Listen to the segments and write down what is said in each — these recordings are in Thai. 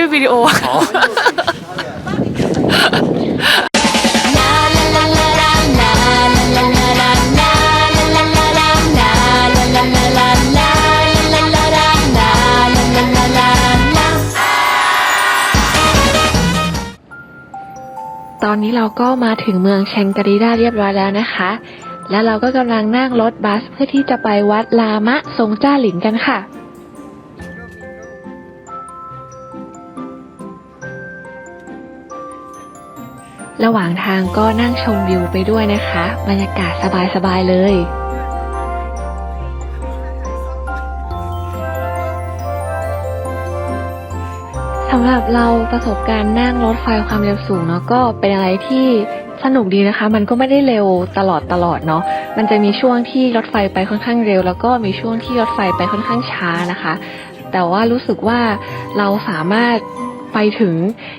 นี้วิดีโออ๋อ ตอนนี้เราก็มาถึงเมืองแชงกรีดาเรียบร้อยแล้วนะคะ แล้วเราก็กำลังนั่งรถบัสเพื่อที่จะไปวัดลามะทรงจ้าหลินกันค่ะ ระหว่างทางก็นั่งชมวิวไปด้วยนะคะ บรรยากาศสบายๆเลยสำหรับเราประสบการณ์นั่งรถไฟความเร็วสูงเนาะก็เป็นอะไรที่สนุกดีนะคะ มันก็ไม่ได้เร็วตลอดตลอดเนาะมันจะมีช่วงที่รถไฟไปค่อนข้างเร็ว แล้วก็มีช่วงที่รถไฟไปค่อนข้างช้านะคะ แต่ว่ารู้สึกว่าเราสามารถ ไปถึง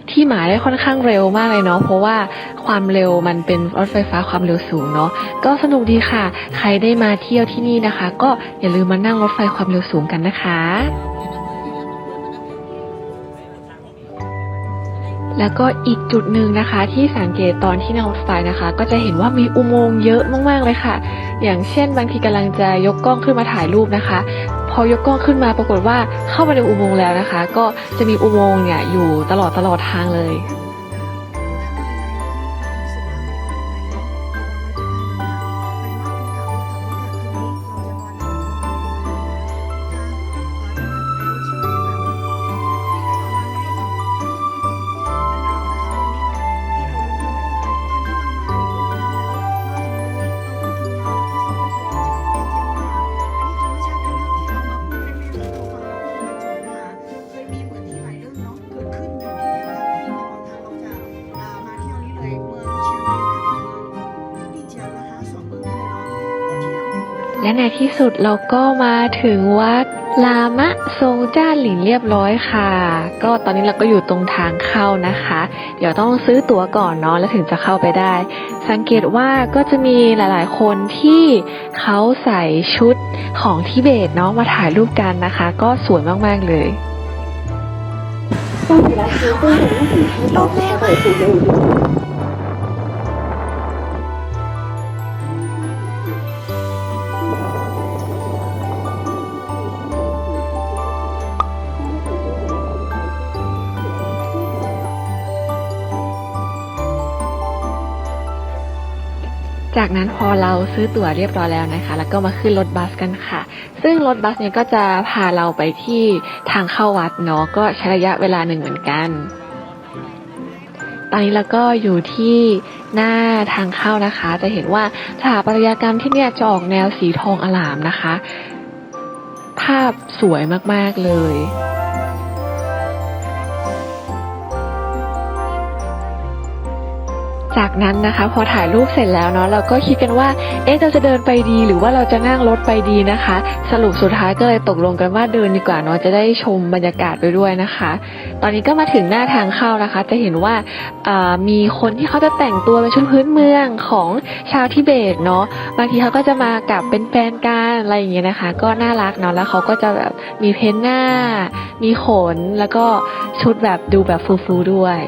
ที่หมายได้ค่อนข้างเร็วมากเลยเนาะเพราะว่าความเร็วมันเป็นรถไฟฟ้าความเร็วสูงเนาะก็สนุกดีค่ะ ใครได้มาเที่ยวที่นี่นะคะ ก็อย่าลืมมานั่งรถไฟความเร็วสูงกันนะคะแล้วก็อีกจุดหนึ่งนะคะ ที่สังเกตตอนที่นั่งรถไฟนะคะ ก็จะเห็นว่ามีอุโมงค์เยอะมากๆเลยค่ะ อย่างเช่นบางทีกำลังจะยกกล้องขึ้นมาถ่ายรูปนะคะ พอยกกล้องขึ้นมาปรากฏว่าเข้าไปในอุโมงค์แล้วนะคะ ก็จะมีอุโมงค์เนี่ยอยู่ตลอดตลอดทางเลย และในที่สุดเราก็มาถึงวัดลามะทรงจ้าหลินเรียบร้อยค่ะ ก็ตอนนี้เราก็อยู่ตรงทางเข้านะคะ เดี๋ยวต้องซื้อตั๋วก่อนเนาะแล้วถึงจะเข้าไปได้ สังเกตว่าก็จะมีหลายๆ คนที่เขาใส่ชุดของทิเบตเนาะมาถ่ายรูปกันนะคะ ก็สวยมากๆเลย จากนั้นพอเราซื้อตั๋วเรียบร้อยแล้วนะคะ แล้วก็มาขึ้นรถบัสกันค่ะ ซึ่งรถบัสเนี่ยก็จะพาเราไปที่ทางเข้าวัดเนาะก็ใช้ระยะเวลาหนึ่งเหมือนกัน ตอนนี้เราก็อยู่ที่หน้าทางเข้านะคะ จะเห็นว่าสถาปัตยกรรมที่เนี่ยจะออกแนวสีทองอลามนะคะ ภาพสวยมากๆเลย จากนั้นนะคะ พอถ่ายรูปเสร็จแล้วเนาะเราก็คิดกันว่า เอ๊ะเราจะเดินไปดี หรือว่าเราจะนั่งรถไปดีนะคะ สรุปสุดท้ายก็เลยตกลงกันว่าเดินดีกว่าเนาะจะได้ชมบรรยากาศไปด้วยนะคะ ตอนนี้ก็มาถึงหน้าทางเข้านะคะ จะเห็นว่าามีคนที่เขาจะแต่งตัวเป็นชุดพื้นเมืองของชาวทิเบตเนาะบางทีเขาก็จะมากับเป็นแฟนกันอะไรอย่างเงี้ยนะคะ ก็น่ารักเนาะแล้วเขาก็จะแบบมีเพ้นหน้า มีขนแล้วก็ชุดแบบดูแบบฟูๆด้วย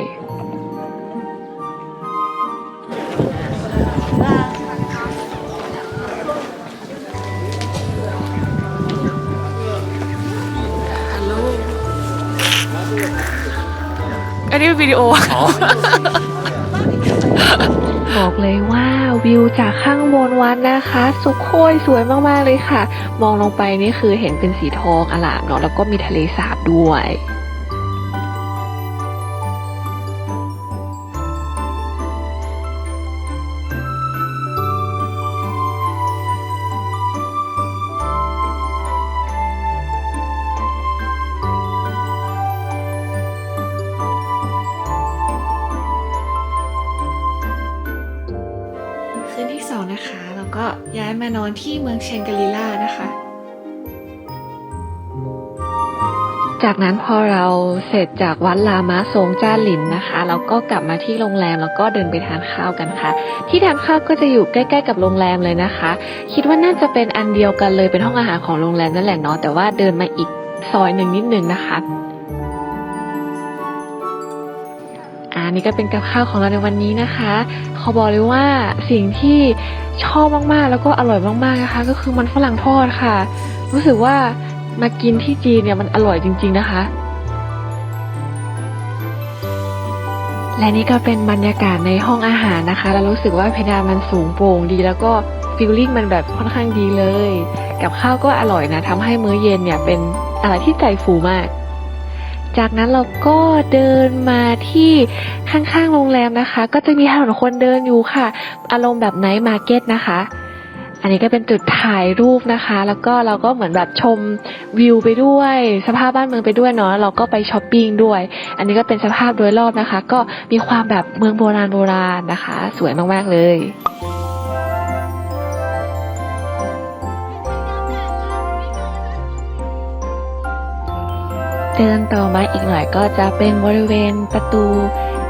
อันนี้วิดีโออ๋อบอกเลยว่าวิวจากข้างบนวัดนะคะ สุโคยสวยมาก ๆ เลยค่ะ มองลงไปนี่คือเห็นเป็นสีทองอลามเนาะแล้วก็มีทะเลสาบด้วย ก็ย้ายมานอนที่เมืองเชงกรีล่านะคะ จากนั้นพอเราเสร็จจากวัดลามะทรงจ้าหลินนะคะเราก็กลับมาที่โรงแรมแล้วก็เดินไปทานข้าวกันค่ะ ที่ทานข้าวก็จะอยู่ใกล้ ๆ กับโรงแรมเลยนะคะ คิดว่าน่าจะเป็นอันเดียวกันเลยเป็นห้องอาหารของโรงแรมนั่นแหละเนาะแต่ว่าเดินมาอีกซอยหนึ่งนิดนึงนะคะ นี่ก็เป็นกับข้าวของเราในวันนี้นะคะ ขอบอกเลยว่าสิ่งที่ชอบมากๆ แล้วก็อร่อยมากๆนะคะ ก็คือมันฝรั่งทอดค่ะ รู้สึกว่ามากินที่จีนเนี่ยมันอร่อยจริง ๆนะคะ และนี่ก็เป็นบรรยากาศในห้องอาหารนะคะแล้วรู้สึกว่าเพดานมันสูงโปร่งดี แล้วก็ฟิลลิ่งมันแบบค่อนข้างดีเลย กับข้าวก็อร่อยนะทำให้มื้อเย็นเนี่ยเป็นอะไรที่ใจฟูมาก จากนั้นเราก็เดินมาที่ข้างๆโรงแรมนะคะ ก็จะมีถนนคนเดินอยู่ค่ะ อารมณ์แบบไนท์มาร์เก็ตนะคะ อันนี้ก็เป็นจุดถ่ายรูปนะคะ แล้วก็เราก็เหมือนแบบชมวิวไปด้วย สภาพบ้านเมืองไปด้วยเนาะเราก็ไปช้อปปิ้งด้วย อันนี้ก็เป็นสภาพโดยรอบนะคะ ก็มีความแบบเมืองโบราณโบราณนะคะ สวยมากๆเลย ดินต่อมาอีกหน่อยก็จะเป็นบริเวณประตู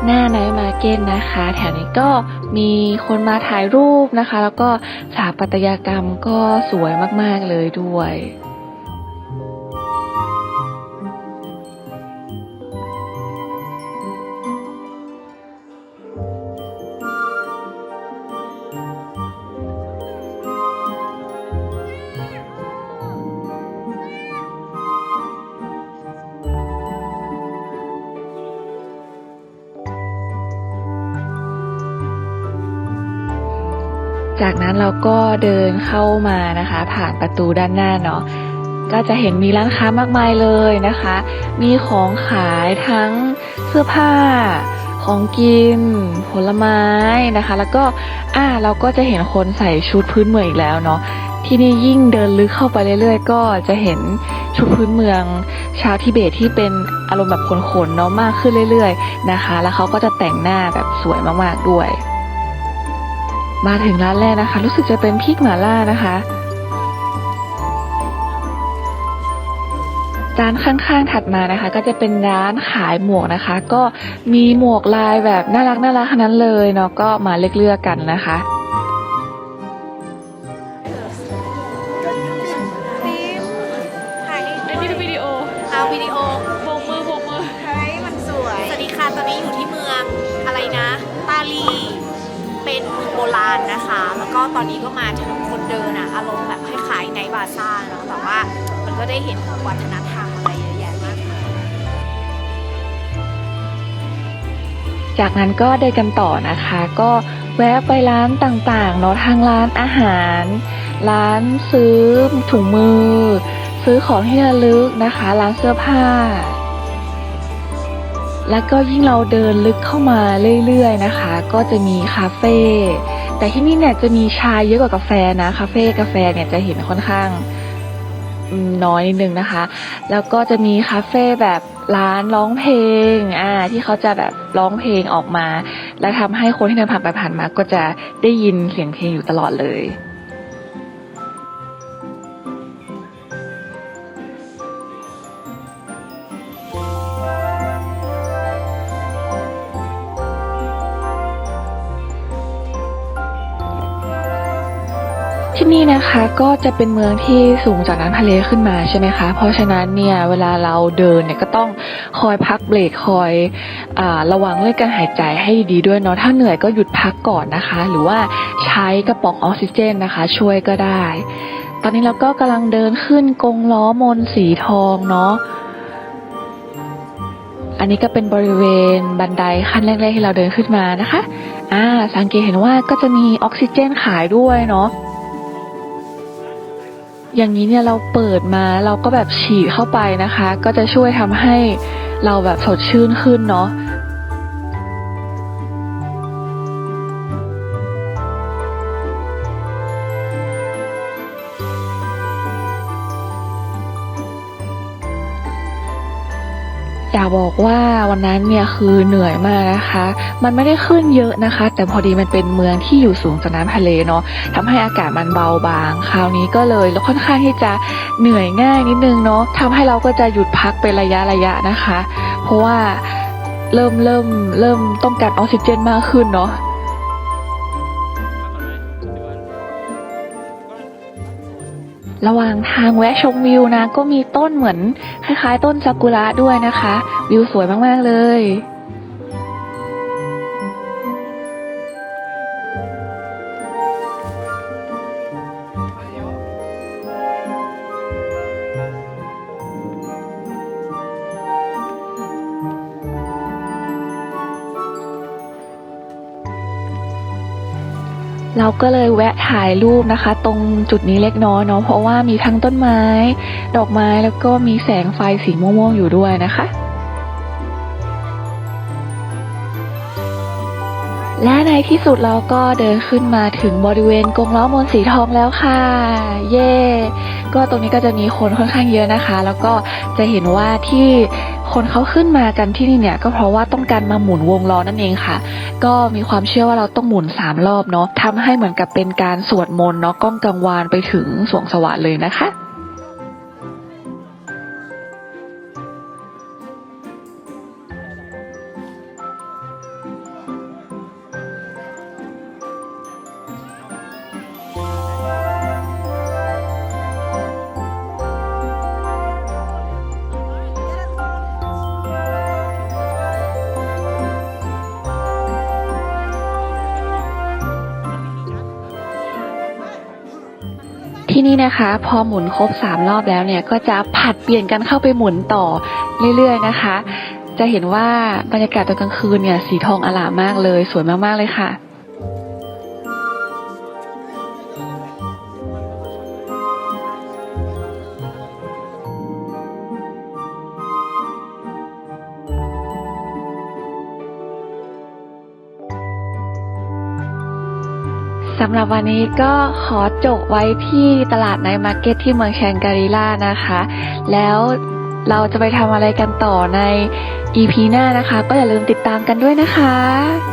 หน้าไนท์มาร์เก็ตนะคะ แถวนี้ก็มีคนมาถ่ายรูปนะคะ แล้วก็สถาปัตยกรรมก็สวยมาก ๆ เลยด้วย จากนั้นเราก็เดินเข้ามานะคะ ผ่านประตูด้านหน้าเนาะก็จะเห็นมีร้านค้ามากมายเลยนะคะ มีของขายทั้งเสื้อผ้า ของกิน ผลไม้นะคะ แล้วก็อ่าเราก็จะเห็นคนใส่ชุดพื้นเมืองอีกแล้วเนาะที่นี่ยิ่งเดินลึกเข้าไปเรื่อยๆ ก็จะเห็นชุดพื้นเมือง ชาวทิเบตที่เป็นอารมณ์แบบขนๆเนาะมากขึ้นเรื่อย ๆ นะคะ แล้วเขาก็จะแต่งหน้าแบบสวยมากๆด้วย มาถึงร้านแรกนะคะ รู้สึกจะเป็นพริกหม่าล่านะคะร้านข้างๆถัดมานะคะ ก็จะเป็นร้านขายหมวกนะคะ ก็มีหมวกลายแบบน่ารักน่ารักนั้นเลยเนาะก็มาเลือกเลือกๆกันนะคะ อนนี้ก็มาถนนคนเดินอะอารมณ์แบบคล้ายๆในบาซ่าเนาะแต่ว่ามันก็ได้เห็นวัฒนธรรมอะไรเยอะแยะมากมายจากนั้นก็เดินกันต่อนะคะ ก็แวะไปร้านต่างๆเนาะทางร้านอาหาร ร้านซื้อถุงมือ ซื้อของที่ระลึกนะคะ ร้านเสื้อผ้า แล้วก็ยิ่งเราเดินลึกเข้ามาเรื่อยๆนะคะ ก็จะมีคาเฟ่ แต่ที่นี่เนี่ยจะมีชาเยอะกว่ากาแฟนะคาเฟ่กาแฟเนี่ยจะเห็นค่อนข้างน้อยนิดนึงนะคะ แล้วก็จะมีคาเฟ่แบบร้านร้องเพลงอ่าที่เขาจะแบบร้องเพลงออกมา และทำให้คนที่เดินผ่านไปผ่านมาก็จะได้ยินเสียงเพลงอยู่ตลอดเลย นี่นะคะก็จะเป็นเมืองที่สูงจากน้ำทะเลขึ้นมาใช่ไหมคะ เพราะฉะนั้นเนี่ยเวลาเราเดินเนี่ยก็ต้องคอยพักเบรกคอยอระวังเรื่องการหายใจให้ดีด้วยเนาะถ้าเหนื่อยก็หยุดพักก่อนนะคะ หรือว่าใช้กระป๋องออกซิเจนนะคะ ช่วยก็ได้ ตอนนี้เราก็กำลังเดินขึ้นกงล้อมนสีทองเนาะอันนี้ก็เป็นบริเวณบันไดขั้นแรกๆที่เราเดินขึ้นมานะคะ อ่า สังเกตเห็นว่าก็จะมีออกซิเจนขายด้วยเนาะ อย่างนี้เนี่ยเราเปิดมาเราก็แบบฉีดเข้าไปนะคะ ก็จะช่วยทำให้เราแบบสดชื่นขึ้นเนาะ บอกว่าวันนั้นเนี่ยคือเหนื่อยมากนะคะ มันไม่ได้ขึ้นเยอะนะคะ แต่พอดีมันเป็นเมืองที่อยู่สูงจากน้ำทะเลเนาะทำให้อากาศมันเบาบาง คราวนี้ก็เลยแล้วค่อนข้างที่จะเหนื่อยง่ายนิดนึงเนาะทำให้เราก็จะหยุดพักเป็นระยะระยะนะคะ เพราะว่าเริ่มเริ่มเริ่มต้องการออกซิเจนมากขึ้นเนาะ ระหว่างทางแวะชมวิวนะ ก็มีต้นเหมือน คล้ายๆ ต้นซากุระด้วยนะคะ วิวสวยมากๆเลย เราก็เลยแวะถ่ายรูปนะคะ ตรงจุดนี้เล็กน้อยเนาะเพราะว่ามีทั้งต้นไม้ ดอกไม้แล้วก็มีแสงไฟสีม่วงๆอยู่ด้วยนะคะ และในที่สุดเราก็เดินขึ้นมาถึงบริเวณกรงล้อมนสีทองแล้วค่ะ เย่ก็ตรงนี้ก็จะมีคนค่อนข้างเยอะนะคะ แล้วก็จะเห็นว่าที่คนเขาขึ้นมากันที่นี่เนี่ย ก็เพราะว่าต้องการมาหมุนวงล้อนั่นเองค่ะ ก็มีความเชื่อว่าเราต้องหมุนสามรอบเนาะทำให้เหมือนกับเป็นการสวดมนต์เนาะก้องกังวานไปถึงสวงสวรรค์เลยนะคะ นี่นะคะ พอหมุนครบสามรอบแล้วเนี่ย ก็จะผัดเปลี่ยนกันเข้าไปหมุนต่อเรื่อยๆนะคะ จะเห็นว่าบรรยากาศตอนกลางคืนเนี่ยสีทองอลามมากเลย สวยมากๆเลยค่ะ สำหรับวันนี้ก็ขอจบไว้ที่ตลาดไนมาร์เก็ตที่เมืองแชงการีล่านะคะ แล้วเราจะไปทำอะไรกันต่อใน EP หน้านะคะ ก็อย่าลืมติดตามกันด้วยนะคะ